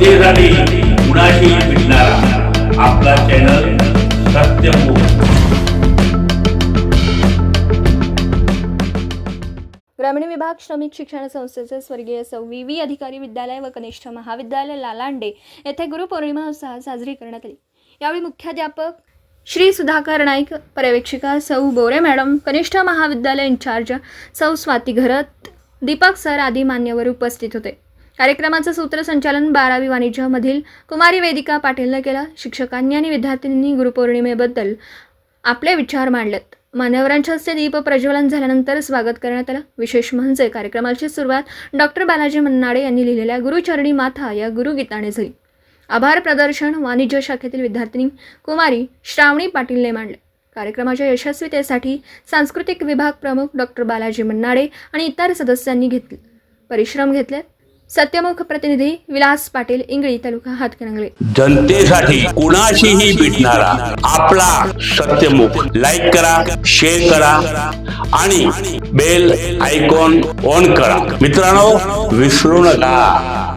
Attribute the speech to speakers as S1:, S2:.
S1: जनतेसाठी कुणाशी भेटणारा आपला चॅनल सत्यमुख
S2: ग्रामीण विभाग श्रमिक शिक्षण संस्थेचे स्वर्गीय सौ व्ही व्ही अधिकारी विद्यालय व कनिष्ठ महाविद्यालय लालांडे येथे गुरुपौर्णिमा उत्साहात साजरी करण्यात आली. यावेळी मुख्याध्यापक श्री सुधाकर नाईक पर्यवेक्षिका सौ बोरे मॅडम कनिष्ठ महाविद्यालय इंचार्ज सौ स्वाती घरत दीपक सर आदी मान्यवर उपस्थित होते. कार्यक्रमाचं सूत्रसंचालन बारावी वाणिज्यमधील कुमारी वेदिका पाटीलनं केलं. शिक्षकांनी आणि विद्यार्थ्यांनी गुरुपौर्णिमेबद्दल आपले विचार मांडलेत. मान्यवरांच्या हस्ते दीप प्रज्वलन झाल्यानंतर स्वागत करण्यात आलं. विशेष म्हणजे कार्यक्रमाची सुरुवात डॉक्टर बालाजी मन्नाडे यांनी लिहिलेल्या गुरुचरणी माथा या गुरुगीताने झाली. आभार प्रदर्शन वाणिज्य शाखेतील विद्यार्थिनी कुमारी श्रावणी पाटीलने मांडले. कार्यक्रमाच्या यशस्वीतेसाठी सांस्कृतिक विभाग प्रमुख डॉक्टर बालाजी मन्नाडे आणि इतर सदस्यांनी घेतले. परिश्रम घेतले. सत्यमुख प्रतिनिधी विलास पाटील इंगळी तालुका हातकणंगले.
S1: जनतेसाठी कुणाशीही भेटणारा आपला सत्यमुख. लाईक करा शेअर करा आणि बेल आयकॉन ऑन करा. मित्रांनो विसरू नका.